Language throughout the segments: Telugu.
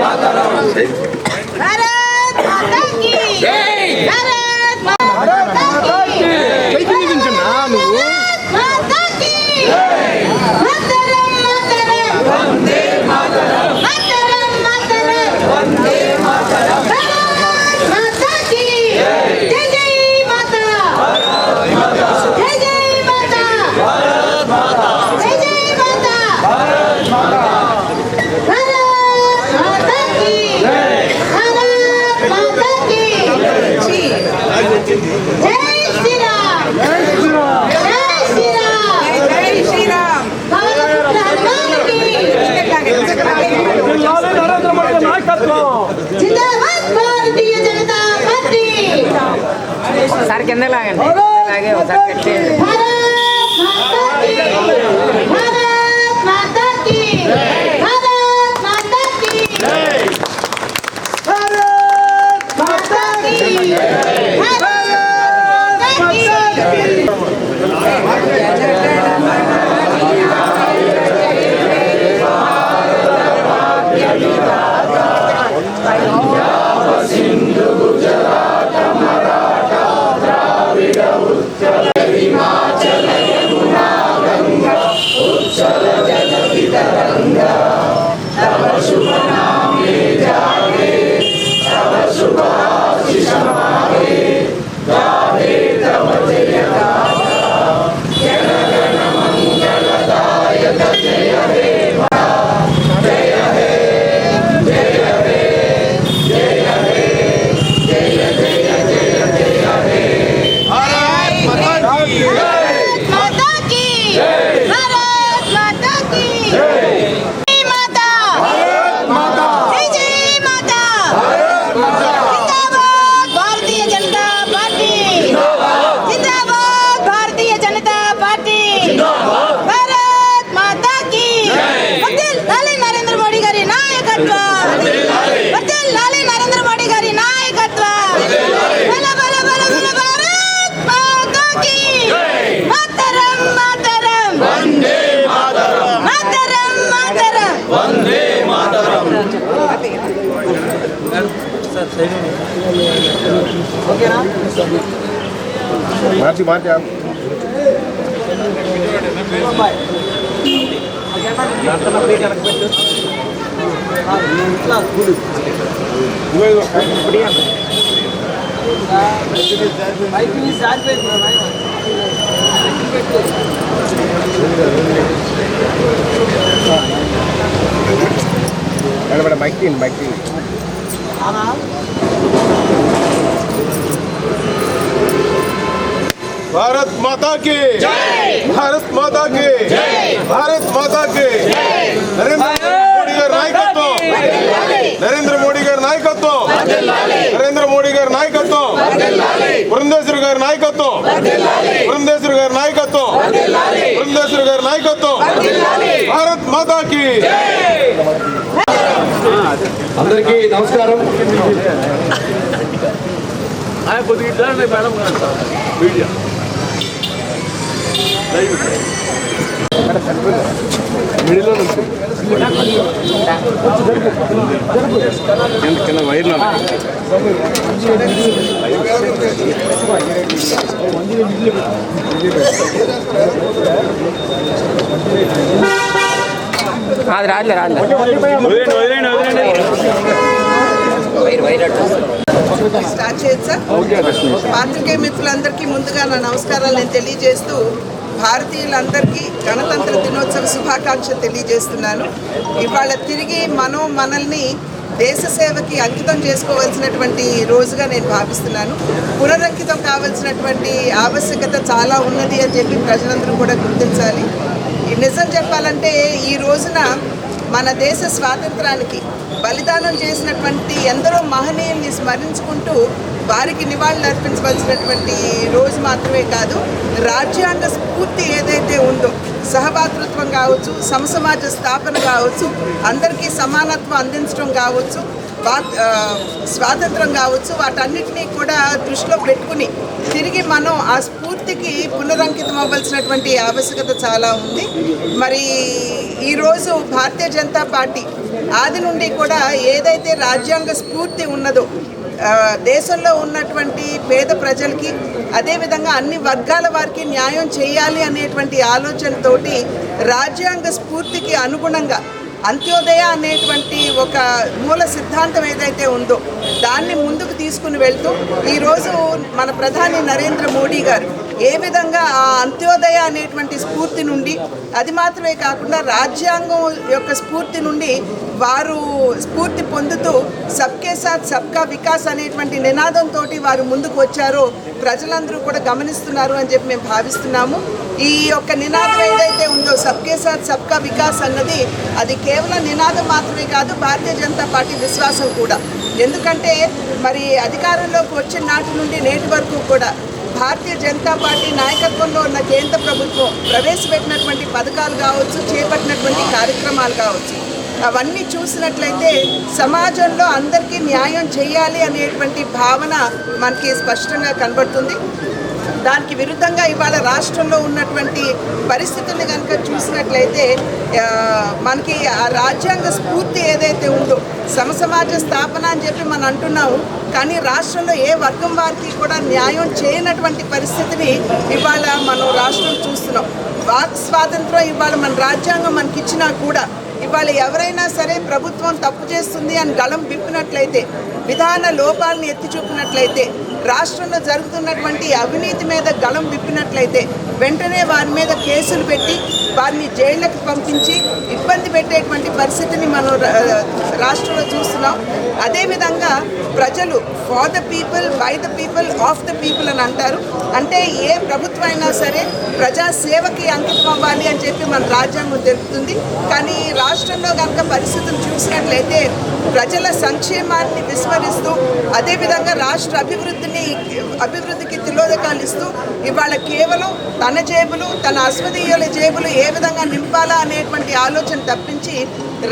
మాతరం. జై. కింద లాగండి అలాగే ఒకసారి కట్ మార్చి మార్చి ఆపు. ఇదిగో ఇదిగో. మేడం మేడం మైక్ తీయండి మైక్ తీయండి भारत माता की भारत माता की भारत माता की నరేంద్ర మోడీ గారి నాయకత్వం నరేంద్ర మోడీ గారి నాయకత్వం నరేంద్ర మోడీ గారి నాయకత్వం బృందేశ్వరి గారి నాయకత్వం బృందేశ్వరి గారి నాయకత్వం బృందేశ్వరి గారి నాయకత్వం భారత్ మాతాకి అందరికీ నమస్కారం మిడిలో నుంచి కింద కింద వైర్లో అది రాదులే రాదులే వైర్ వైర్ స్టార్ట్ చేయొచ్చా పాత్రికేయ మిత్రులందరికీ ముందుగా నా నమస్కారాలు నేను తెలియజేస్తూ భారతీయులందరికీ గణతంత్ర దినోత్సవ శుభాకాంక్షలు తెలియజేస్తున్నాను. ఇవాళ తిరిగి మనం మనల్ని దేశ సేవకి అంకితం చేసుకోవాల్సినటువంటి రోజుగా నేను భావిస్తున్నాను. పునరంకితం కావాల్సినటువంటి ఆవశ్యకత చాలా ఉన్నది అని చెప్పి ప్రజలందరూ కూడా గుర్తించాలి. ఈ నిజం చెప్పాలంటే ఈ రోజున మన దేశ స్వాతంత్రానికి బలిదానం చేసినటువంటి ఎందరో మహనీయుల్ని స్మరించుకుంటూ వారికి నివాళులు అర్పించవలసినటువంటి రోజు మాత్రమే కాదు రాజ్యాంగ స్ఫూర్తి ఏదైతే ఉందో సహభాతృత్వం కావచ్చు సమసమాజ స్థాపన కావచ్చు అందరికీ సమానత్వం అందించడం కావచ్చు స్వాతంత్రం కావచ్చు వాటన్నిటినీ కూడా దృష్టిలో పెట్టుకుని తిరిగి మనం ఆ స్ఫూర్తికి పునరంకితం అవ్వాల్సినటువంటి ఆవశ్యకత చాలా ఉంది. మరి ఈరోజు భారతీయ జనతా పార్టీ ఆది నుండి కూడా ఏదైతే రాజ్యాంగ స్ఫూర్తి ఉన్నదో దేశంలో ఉన్నటువంటి పేద ప్రజలకి అదేవిధంగా అన్ని వర్గాల వారికి న్యాయం చేయాలి అనేటువంటి ఆలోచనతోటి రాజ్యాంగ స్ఫూర్తికి అనుగుణంగా అంత్యోదయ అనేటువంటి ఒక మూల సిద్ధాంతం ఏదైతే ఉందో దాన్ని ముందుకు తీసుకుని వెళ్తూ ఈరోజు మన ప్రధాని నరేంద్ర మోడీ గారు ఏ విధంగా ఆ అంత్యోదయ అనేటువంటి స్ఫూర్తి నుండి అది మాత్రమే కాకుండా రాజ్యాంగం యొక్క స్ఫూర్తి నుండి వారు స్ఫూర్తి పొందుతూ సబ్కే సాత్ సబ్కా వికాస్ అనేటువంటి నినాదంతో వారు ముందుకు వచ్చారో ప్రజలందరూ కూడా గమనిస్తున్నారు అని చెప్పి మేము భావిస్తున్నాము. ఈ యొక్క నినాదం ఏదైతే ఉందో సబ్కే సాత్ సబ్కా వికాస్ అన్నది అది కేవలం నినాదం మాత్రమే కాదు భారతీయ జనతా పార్టీ విశ్వాసం కూడా. ఎందుకంటే మరి అధికారంలోకి వచ్చిన నాటి నుండి నేటి వరకు కూడా భారతీయ జనతా పార్టీ నాయకత్వంలో ఉన్న కేంద్ర ప్రభుత్వం ప్రవేశపెట్టినటువంటి పథకాలు కావచ్చు చేపట్టినటువంటి కార్యక్రమాలు కావచ్చు. అవన్నీ చూసినట్లయితే సమాజంలో అందరికీ న్యాయం చేయాలి అనేటువంటి భావన మనకి స్పష్టంగా కనబడుతుంది. దానికి విరుద్ధంగా ఇవాళ రాష్ట్రంలో ఉన్నటువంటి పరిస్థితుల్ని కనుక చూసినట్లయితే మనకి ఆ రాజ్యాంగ స్ఫూర్తి ఏదైతే ఉందో సమసమాజ స్థాపన అని చెప్పి మనం అంటున్నాము కానీ రాష్ట్రంలో ఏ వర్గం వారికి కూడా న్యాయం చేయనటువంటి పరిస్థితిని ఇవాళ మనం రాష్ట్రం చూస్తున్నాం. వాక్ స్వాతంత్రం ఇవాళ మన రాజ్యాంగం మనకిచ్చినా కూడా ఇవాళ ఎవరైనా సరే ప్రభుత్వం తప్పు చేస్తుంది అని గళం విప్పినట్లయితే విధాన లోపాలను ఎత్తి చూపినట్లయితే రాష్ట్రంలో జరుగుతున్నటువంటి అవినీతి మీద గళం విప్పినట్లయితే వెంటనే వారి మీద కేసులు పెట్టి వారిని జైళ్ళకి పంపించి ఇబ్బంది పెట్టేటువంటి పరిస్థితిని మనం రా- రాష్ట్రంలో చూస్తున్నాం. అదేవిధంగా ప్రజలు for the people by the people of the people అని అంటారు. అంటే ఏ ప్రభుత్వం అయినా సరే ప్రజా సేవకి అంకితం అవ్వాలి అని చెప్పి మన రాజ్యాంగం తెలుపుతుంది. కానీ ఈ రాష్ట్రంలో కనుక పరిస్థితులు చూసినట్లయితే ప్రజల సంక్షేమాన్ని విస్మరిస్తూ అదేవిధంగా రాష్ట్ర అభివృద్ధిని అభివృద్ధికి తిలోదకాలు ఇస్తూ ఇవాళ కేవలం తన జేబులు తన అశ్వదీయుల జేబులు ఏ విధంగా నింపాలా అనేటువంటి ఆలోచన తప్పించి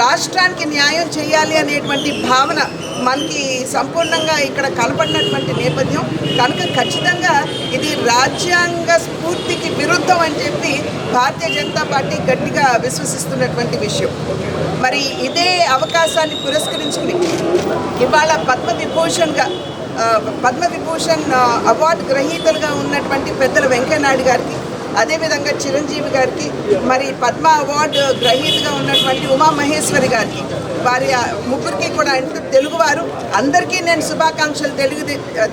రాష్ట్రానికి న్యాయం చేయాలి అనేటువంటి భావన మనకి సంపూర్ణంగా ఇక్కడ కనపడినటువంటి నేపథ్యం. కనుక ఖచ్చితంగా ఇది రాజ్యాంగ స్ఫూర్తికి విరుద్ధం అని చెప్పి భారతీయ జనతా పార్టీ గట్టిగా విశ్వసిస్తున్నటువంటి విషయం. మరి ఇదే అవకాశాన్ని పురస్కరించుకుని ఇవాళ పద్మ విభూషణ్గా పద్మ విభూషణ్ అవార్డు గ్రహీతలుగా ఉన్నటువంటి పెద్దల వెంకయ్యనాయుడు గారికి అదేవిధంగా చిరంజీవి గారికి మరి పద్మ అవార్డు గ్రహీతగా ఉన్నటువంటి ఉమా మహేశ్వరి గారికి వారి ముగ్గురికి కూడా అంటే తెలుగువారు అందరికీ నేను శుభాకాంక్షలు తెలుగు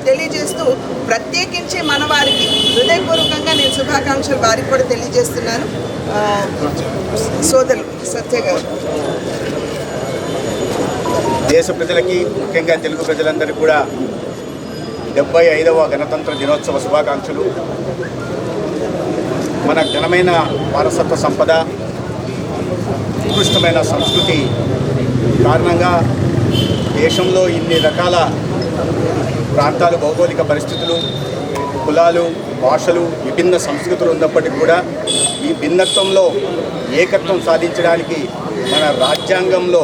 తెలియజేస్తూ ప్రత్యేకించి మన వారికి హృదయపూర్వకంగా నేను శుభాకాంక్షలు వారికి కూడా తెలియజేస్తున్నాను. సోదరు సోదరులు సత్య గారు. దేశ ప్రజలకి ముఖ్యంగా తెలుగు ప్రజలందరికీ కూడా డెబ్బై ఐదవ గణతంత్ర దినోత్సవ శుభాకాంక్షలు. మన ఘనమైన వారసత్వ సంపద ఉత్కృష్టమైన సంస్కృతి కారణంగా దేశంలో ఇన్ని రకాల ప్రాంతాలు భౌగోళిక పరిస్థితులు కులాలు భాషలు విభిన్న సంస్కృతులు ఉన్నప్పటికీ కూడా ఈ భిన్నత్వంలో ఏకత్వం సాధించడానికి మన రాజ్యాంగంలో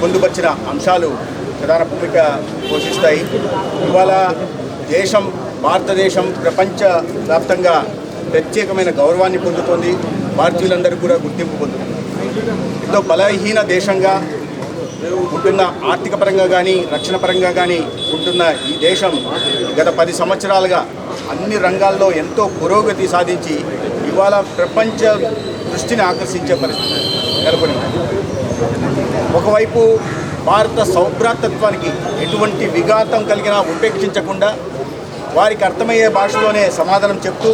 పొందుపరిచిన అంశాలు ప్రధాన భూమిక పోషిస్తాయి. ఇవాళ దేశం భారతదేశం ప్రపంచ వ్యాప్తంగా ప్రత్యేకమైన గౌరవాన్ని పొందుతోంది. భారతీయులందరూ కూడా గుర్తింపు పొందుతుంది ఎంతో బలహీన దేశంగా ఉంటున్న ఆర్థిక పరంగా కానీ రక్షణ పరంగా కానీ ఉంటున్న ఈ దేశం గత పది సంవత్సరాలుగా అన్ని రంగాల్లో ఎంతో పురోగతి సాధించి ఇవాళ ప్రపంచ దృష్టిని ఆకర్షించే పరిస్థితి నెలకొని ఒకవైపు భారత సౌభ్రాతత్వానికి ఎటువంటి విఘాతం కలిగినా ఉపేక్షించకుండా వారికి అర్థమయ్యే భాషలోనే సమాధానం చెప్తూ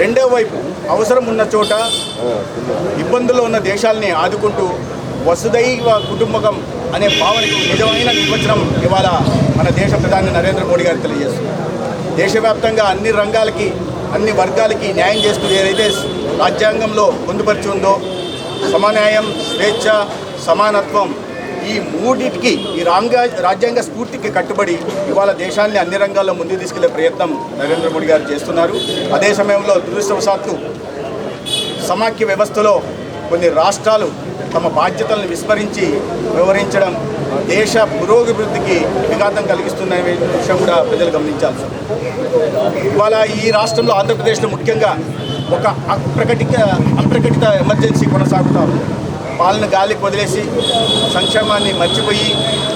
రెండో వైపు అవసరం ఉన్న చోట ఇబ్బందుల్లో ఉన్న దేశాలని ఆదుకుంటూ వసుదైవ కుటుంబకం అనే భావనకు నిజమైన నిర్వచనం ఇవాళ మన దేశ ప్రధాని నరేంద్ర మోడీ గారు తెలియజేస్తున్నారు దేశవ్యాప్తంగా అన్ని రంగాలకి అన్ని వర్గాలకి న్యాయం చేస్తూ ఏదైతే రాజ్యాంగంలో పొందుపరిచి ఉందో సమన్యాయం స్వేచ్ఛ సమానత్వం ఈ మూడింటికి ఈ రాంగ రాజ్యాంగ స్ఫూర్తికి కట్టుబడి ఇవాళ దేశాన్ని అన్ని రంగాల్లో ముందుకు తీసుకెళ్ళే ప్రయత్నం నరేంద్ర మోడీ గారు చేస్తున్నారు. అదే సమయంలో దురదృష్టవశాత్తు సమాఖ్య వ్యవస్థలో కొన్ని రాష్ట్రాలు తమ బాధ్యతలను విస్మరించి వివరించడం దేశ పురోభివృద్ధికి విఘాతం కలిగిస్తున్న విషయం కూడా ప్రజలు గమనించాల్సి ఇవాళ ఈ రాష్ట్రంలో ఆంధ్రప్రదేశ్లో ముఖ్యంగా ఒక అప్రకటిత అప్రకటిత ఎమర్జెన్సీ కొనసాగుతా పాలన గాలికి వదిలేసి సంక్షేమాన్ని మర్చిపోయి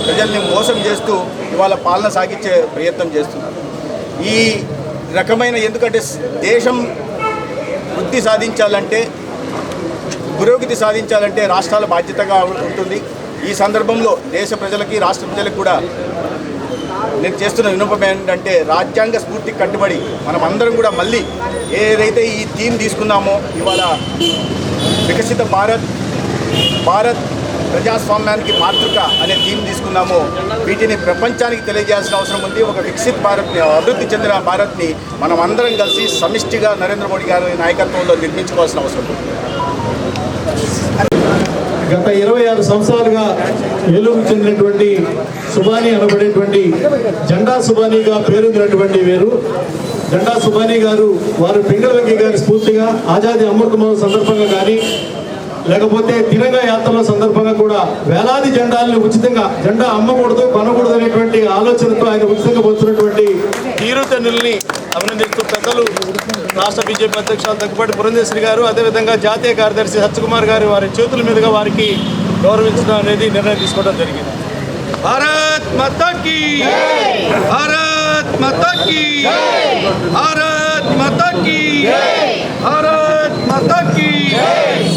ప్రజల్ని మోసం చేస్తూ ఇవాళ పాలన సాగించే ప్రయత్నం చేస్తున్నారు. ఈ రకమైన ఎందుకంటే దేశం వృద్ధి సాధించాలంటే పురోగతి సాధించాలంటే రాష్ట్రాల బాధ్యతగా ఉంటుంది. ఈ సందర్భంలో దేశ ప్రజలకి రాష్ట్ర ప్రజలకు కూడా నేను చేస్తున్న వినోపం ఏంటంటే రాజ్యాంగ స్ఫూర్తికి కట్టుబడి మనం అందరం కూడా మళ్ళీ ఏదైతే ఈ థీమ్ తీసుకున్నామో ఇవాళ వికసిత భారత్ భారత్ ప్రజాస్వామ్యానికి మాతృక అనే థీమ్ తీసుకున్నామో వీటిని ప్రపంచానికి తెలియజేయాల్సిన అవసరం ఉంది. ఒక వికసిత్ భారత్ని అభివృద్ధి చెందిన భారత్ని మనం అందరం కలిసి సమిష్టిగా నరేంద్ర మోడీ గారి నాయకత్వంలో నిర్మించుకోవాల్సిన అవసరం ఉంది. గత ఇరవై ఆరు సంవత్సరాలుగా ఏలూరు చెందినటువంటి సుబానీ అనబడేటువంటి జెండా సుబానీగా పేరొందినటువంటి వీరు. జెండా సుబానీ గారు వారు పింగళవెంకి గారి స్ఫూర్తిగా ఆజాదీ అమృత సందర్భంగా కానీ లేకపోతే తిరంగ యాత్రల సందర్భంగా కూడా వేలాది జెండాలను ఉచితంగా జెండా అమ్మకూడదు కొనకూడదు అనేటువంటి ఆలోచనతో ఆయన ఉచితంగా పొందుతున్నటువంటి తీరుతనుల్ని అభినందిస్తూ పెద్దలు రాష్ట్ర బీజేపీ అధ్యక్షులు దగ్గుబాటి పురంధేశ్వరి గారు అదేవిధంగా జాతీయ కార్యదర్శి సత్యకుమార్ గారు వారి చేతుల మీదుగా వారికి గౌరవించడం అనేది నిర్ణయం తీసుకోవడం జరిగింది. Bharat మతాకి Bharat Bharat Mata Ki Jai! Bharat Mata Ki Jai! Bharat Mata Ki Jai!